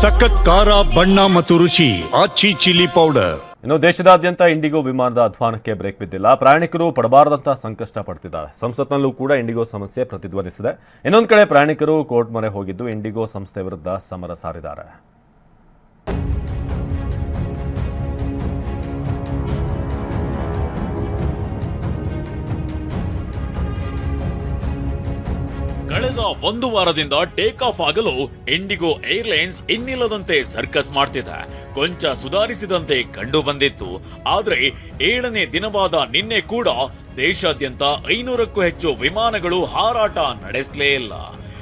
ಸಖತ್ ಖಾರ, ಬಣ್ಣ ಮತ್ತು ರುಚಿ, ಆಚಿ ಚಿಲ್ಲಿ ಪೌಡರ್. ಇನ್ನು ದೇಶದಾದ್ಯಂತ ಇಂಡಿಗೋ ವಿಮಾನದ ಅಧ್ವಾನಕ್ಕೆ ಬ್ರೇಕ್ ಬಿದ್ದಿಲ್ಲ. ಪ್ರಯಾಣಿಕರು ಪಡಬಾರದಂತಹ ಸಂಕಷ್ಟ ಪಡ್ತಿದ್ದಾರೆ. ಸಂಸತ್ನಲ್ಲೂ ಕೂಡ ಇಂಡಿಗೋ ಸಮಸ್ಯೆ ಪ್ರತಿಧ್ವನಿಸಿದೆ. ಇನ್ನೊಂದು ಕಡೆ ಪ್ರಯಾಣಿಕರು ಕೋರ್ಟ್ ಮೊರೆ ಹೋಗಿದ್ದು ಇಂಡಿಗೋ ಸಂಸ್ಥೆ ವಿರುದ್ಧ ಸಮರ ಸಾರಿದ್ದಾರೆ. ಕಳೆದ ಒಂದು ವಾರದಿಂದ ಟೇಕ್ ಆಫ್ ಆಗಲು ಇಂಡಿಗೋ ಏರ್ಲೈನ್ಸ್ ಇನ್ನಿಲ್ಲದಂತೆ ಸರ್ಕಸ್ ಮಾಡ್ತಿದೆ. ಕೊಂಚ ಸುಧಾರಿಸಿದಂತೆ ಕಂಡು ಬಂದಿತ್ತು. ಆದರೆ ಏಳನೇ ದಿನವಾದ ನಿನ್ನೆ ಕೂಡ ದೇಶಾದ್ಯಂತ ಐನೂರಕ್ಕೂ ಹೆಚ್ಚು ವಿಮಾನಗಳು ಹಾರಾಟ ನಡೆಸಲೇ ಇಲ್ಲ.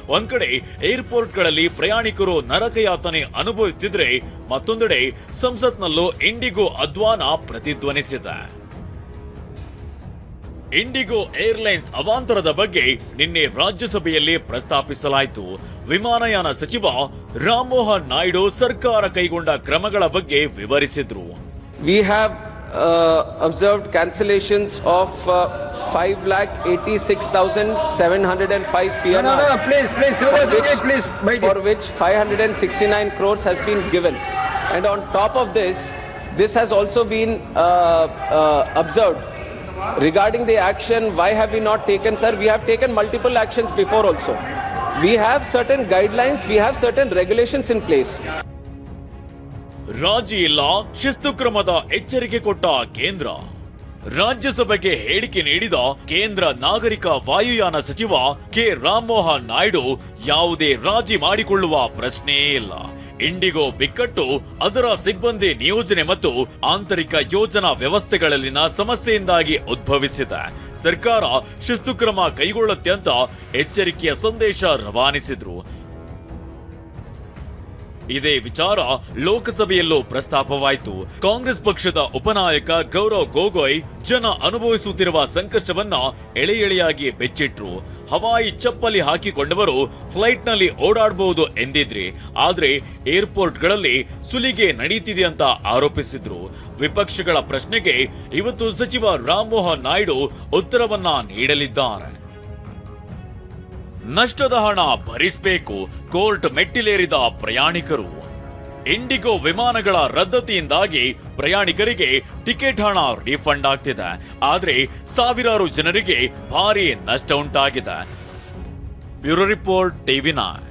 ಒಂದ್ ಕಡೆ ಏರ್ಪೋರ್ಟ್ಗಳಲ್ಲಿ ಪ್ರಯಾಣಿಕರು ನರಕಯಾತನೆ ಅನುಭವಿಸುತ್ತಿದ್ರೆ ಮತ್ತೊಂದೆಡೆ ಸಂಸತ್ನಲ್ಲೂ ಇಂಡಿಗೋ ಅಧ್ವಾನ ಪ್ರತಿಧ್ವನಿಸಿದೆ. ಇಂಡಿಗೋ ಏರ್ಲೈನ್ಸ್ ಅವಾಂತರದ ಬಗ್ಗೆ ನಿನ್ನೆ ರಾಜ್ಯಸಭೆಯಲ್ಲಿ ಪ್ರಸ್ತಾಪಿಸಲಾಯಿತು. ವಿಮಾನಯಾನ ಸಚಿವ ರಾಮಮೋಹನ್ ನಾಯ್ಡು ಸರ್ಕಾರ ಕೈಗೊಂಡ ಕ್ರಮಗಳ ಬಗ್ಗೆ ವಿವರಿಸಿದ್ರು. We have observed cancellations of five lakh eighty six thousand seven hundred and five P N for which five hundred and sixty nine crores has been given and on top of this this has also been observed Regarding the action, why have we not taken, sir? We have taken multiple actions before also. We have certain guidelines, we have certain regulations in place. ರಾಜಿ ಇಲ್ಲ ಶಿಸ್ತು ಕ್ರಮದ ಎಚ್ಚರಿಕೆ ಕೊಟ್ಟ ಕೇಂದ್ರ ರಾಜ್ಯಸಭೆಗೆ ಹೇಳಿಕೆ ನೀಡಿದ ಕೇಂದ್ರ ನಾಗರಿಕ ವಾಯುಯಾನ ಸಚಿವ ಕೆ ರಾಮಮೋಹನ್ ನಾಯ್ಡು ಯಾವುದೇ ರಾಜಿ ಮಾಡಿಕೊಳ್ಳುವ ಪ್ರಶ್ನೆಯೇ ಇಲ್ಲ ಇಂಡಿಗೋ ಬಿಕ್ಕಟ್ಟು, ಅದರ ಸಿಬ್ಬಂದಿ ನಿಯೋಜನೆ ಮತ್ತು ಆಂತರಿಕ ಯೋಜನಾ ವ್ಯವಸ್ಥೆಗಳಲ್ಲಿನ ಸಮಸ್ಯೆಯಿಂದಾಗಿ ಉದ್ಭವಿಸಿದೆ. ಸರ್ಕಾರ ಶಿಸ್ತು ಕ್ರಮ ಕೈಗೊಳ್ಳುತ್ತೆ ಅಂತ ಎಚ್ಚರಿಕೆಯ ಸಂದೇಶ ರವಾನಿಸಿದ್ರು. ಇದೇ ವಿಚಾರ ಲೋಕಸಭೆಯಲ್ಲೂ ಪ್ರಸ್ತಾಪವಾಯಿತು. ಕಾಂಗ್ರೆಸ್ ಪಕ್ಷದ ಉಪನಾಯಕ ಗೌರವ್ ಗೊಗೊಯ್ ಜನ ಅನುಭವಿಸುತ್ತಿರುವ ಸಂಕಷ್ಟವನ್ನ ಎಳೆ ಎಳೆಯಾಗಿ ಬೆಚ್ಚಿಟ್ರು. ಹವಾಯಿ ಚಪ್ಪಲಿ ಹಾಕಿಕೊಂಡವರು ಫ್ಲೈಟ್ನಲ್ಲಿ ಓಡಾಡಬಹುದು ಎಂದಿದ್ರಿ. ಆದ್ರೆ ಏರ್ಪೋರ್ಟ್ಗಳಲ್ಲಿ ಸುಲಿಗೆ ನಡೀತಿದೆ ಅಂತ ಆರೋಪಿಸಿದ್ರು. ವಿಪಕ್ಷಗಳ ಪ್ರಶ್ನೆಗೆ ಇವತ್ತು ಸಚಿವ ರಾಮಮೋಹನ್ ನಾಯ್ಡು ಉತ್ತರವನ್ನ ನೀಡಲಿದ್ದಾರೆ. ನಷ್ಟದ ಹಣ ಭರಿಸಬೇಕು, ಕೋರ್ಟ್ ಮೆಟ್ಟಿಲೇರಿದ ಪ್ರಯಾಣಿಕರು. ಇಂಡಿಗೋ ವಿಮಾನಗಳ ರದ್ದತಿಯಿಂದಾಗಿ ಪ್ರಯಾಣಿಕರಿಗೆ ಟಿಕೆಟ್ ಹಣ ರೀಫಂಡ್ ಆಗ್ತಿದೆ. ಆದ್ರೆ ಸಾವಿರಾರು ಜನರಿಗೆ ಭಾರಿ ನಷ್ಟ ಉಂಟಾಗಿದೆ. Bureau report TV nine